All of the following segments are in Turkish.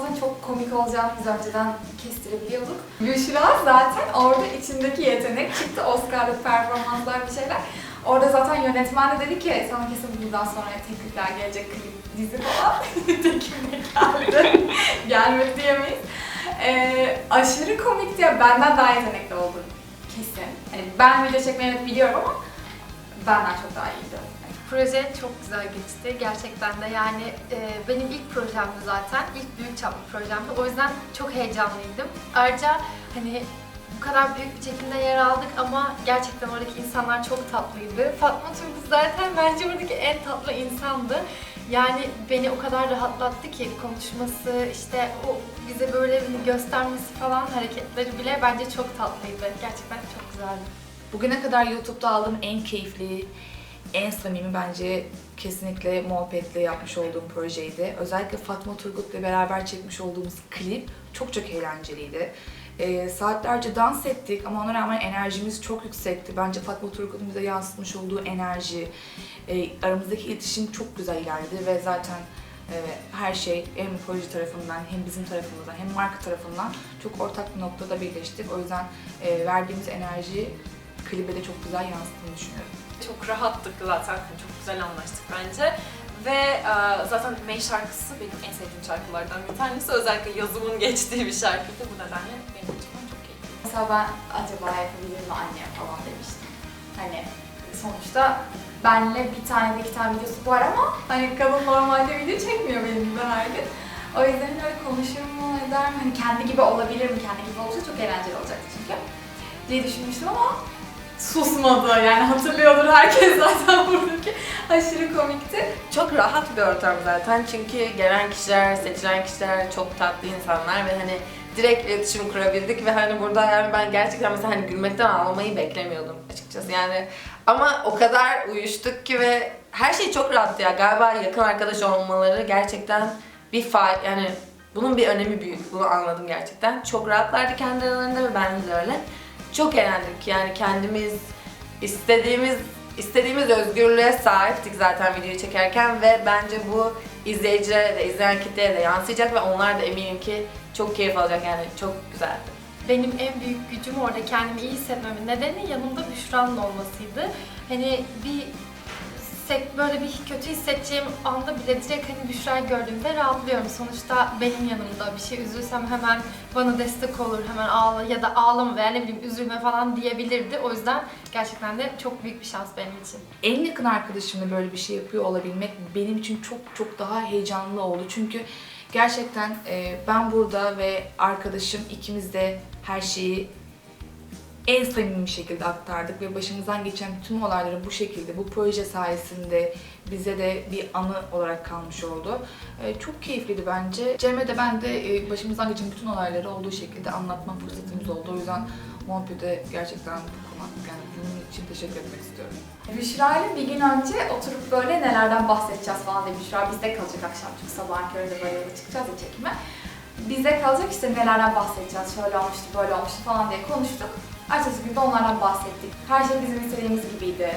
Yasnamızın çok komik olacağını biz önceden kestirebiliyorduk. Büşra zaten orada içindeki yetenek çıktı. Oscar'lık performanslar bir şeyler. Orada zaten yönetmen de dedi ki sana kesin bundan sonra teklifler gelecek klip, dizi falan. Teklifine geldi. Gelmedi diyemeyiz. Ee, aşırı komikti ya. Benden daha yetenekli oldu. Kesin. Hani ben video çekmeyi biliyorum ama benden çok daha iyiydi. Proje çok güzel geçti. Gerçekten de yani e, benim ilk projemdi zaten. İlk büyük çaplı projemdi. O yüzden çok heyecanlıydım. Ayrıca hani bu kadar büyük bir çekimde yer aldık ama gerçekten oradaki insanlar çok tatlıydı. Fatma Turgut zaten bence oradaki en tatlı insandı. Yani beni o kadar rahatlattı ki konuşması, işte o bize böyle göstermesi falan hareketleri bile bence çok tatlıydı. Gerçekten çok güzeldi. Bugüne kadar YouTube'da aldığım en keyifli, en samimi bence kesinlikle muhabbetle yapmış olduğum projeydi. Özellikle Fatma Turgut'la beraber çekmiş olduğumuz klip çok çok eğlenceliydi. Ee, saatlerce dans ettik ama ona rağmen enerjimiz çok yüksekti. Bence Fatma Turgut'un bize yansıtmış olduğu enerji, e, aramızdaki iletişim çok güzel ilerledi ve zaten e, her şey hem proje tarafından hem bizim tarafımızdan hem marka tarafından çok ortak bir noktada birleştik. O yüzden e, verdiğimiz enerji klibe de çok güzel yansıttığını düşünüyorum. Çok rahattık zaten. Çok güzel anlaştık bence. Ve e, zaten May şarkısı benim en sevdiğim şarkılardan bir tanesi. Özellikle yazımın geçtiği bir şarkıydı. Bu nedenle benim açımdan çok keyifli. Mesela ben acaba yapabilir mi anne falan demiştim. Hani sonuçta benle bir tane de iki tane videosu var ama hani kadın normalde video çekmiyor benim gibi her gün. O yüzden öyle konuşur mu eder mi? Hani kendi gibi olabilir mi? Kendi gibi olursa çok eğlenceli olacaktı çünkü. Diye düşünmüştüm ama susmadı. Yani hatırlıyordur herkes zaten buradaki. Aşırı komikti. Çok rahat bir ortam zaten çünkü gelen kişiler, seçilen kişiler çok tatlı insanlar ve hani direkt iletişim kurabildik ve hani burada yani ben gerçekten mesela hani gülmekten ağlamayı beklemiyordum açıkçası yani ama o kadar uyuştuk ki ve her şey çok rahattı ya galiba yakın arkadaş olmaları gerçekten bir fa yani bunun bir önemi büyük bunu anladım gerçekten çok rahatlardı kendi aralarında ve ben de öyle çok eğlendik yani kendimiz istediğimiz istediğimiz özgürlüğe sahiptik zaten videoyu çekerken ve bence bu izleyicilere de izleyen kitleye de yansıyacak ve onlar da eminim ki çok keyif alacak yani çok güzeldi. Benim en büyük gücüm orada kendimi iyi hissetmemin nedeni yanımda Büşra'nın olmasıydı. Hani bir sek böyle bir kötü hissedeceğim anda bile direkt hani Büşra'yı gördüğümde rahatlıyorum. Sonuçta benim yanımda bir şey üzülsem hemen bana destek olur, hemen ağla ya da ağlama veya ne bileyim üzülme falan diyebilirdi. O yüzden gerçekten de çok büyük bir şans benim için. En yakın arkadaşımla böyle bir şey yapıyor olabilmek benim için çok çok daha heyecanlı oldu. Çünkü gerçekten e, ben burada ve arkadaşım ikimiz de her şeyi en samimi şekilde aktardık ve başımızdan geçen bütün olayları bu şekilde, bu proje sayesinde bize de bir anı olarak kalmış oldu. E, çok keyifliydi bence. Cem'e de ben de e, başımızdan geçen bütün olayları olduğu şekilde anlatma fırsatımız oldu. O yüzden muhabbete gerçekten bu konu yani bunun için teşekkür etmek istiyorum. Büşra ile bir gün önce oturup böyle nelerden bahsedeceğiz falan diye Büşra bizde kalacak akşam çünkü sabah köründe böyle yola çıkacağız ya çekime. Bizde kalacak işte nelerden bahsedeceğiz, şöyle olmuştu, böyle olmuştu falan diye konuştuk. Ertesi gün de onlardan bahsettik. Her şey bizim istediğimiz gibiydi.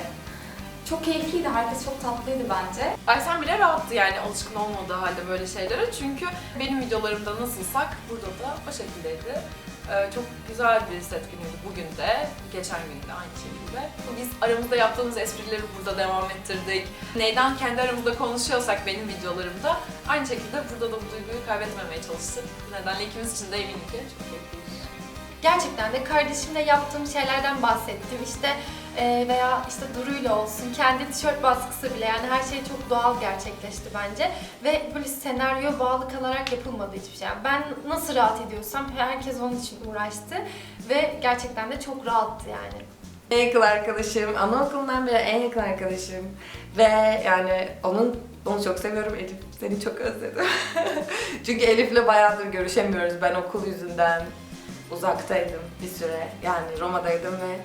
Çok keyifliydi, herkes çok tatlıydı bence. Aysen bile rahattı yani alışkın olmadığı halde böyle şeylere. Çünkü benim videolarımda nasılsak burada da o şekildeydi. Ee, çok güzel bir set günüydü bugün de, geçen gün de aynı şekilde. Biz aramızda yaptığımız esprileri burada devam ettirdik. Neyden kendi aramızda konuşuyorsak benim videolarımda, aynı şekilde burada da bu duyguyu kaybetmemeye çalıştık. Bu nedenle ikimiz için de eminim ki çok keyifliydi. Gerçekten de kardeşimle yaptığım şeylerden bahsettim. İşte e, veya işte Duru'yla olsun, kendi tişört baskısı bile yani her şey çok doğal gerçekleşti bence. Ve böyle senaryo bağlı kalarak yapılmadı hiçbir şey. Yani ben nasıl rahat ediyorsam herkes onun için uğraştı ve gerçekten de çok rahattı yani. En yakın arkadaşım, anaokulundan beri en yakın arkadaşım ve yani onun onu çok seviyorum Elif. Seni çok özledim. Çünkü Elif'le bayağıdır görüşemiyoruz. Ben okul yüzünden uzaktaydım bir süre. Yani Roma'daydım ve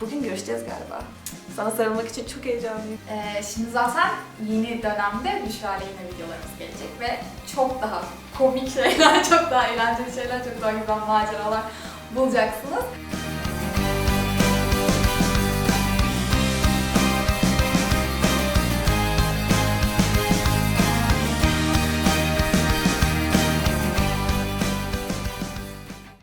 bugün görüşeceğiz galiba. Sana sarılmak için çok heyecanlıyım. Ee, şimdi zaten yeni dönemde Büşra ile yine videolarımız gelecek ve çok daha komik şeyler, çok daha eğlenceli şeyler, çok daha güzel maceralar bulacaksınız.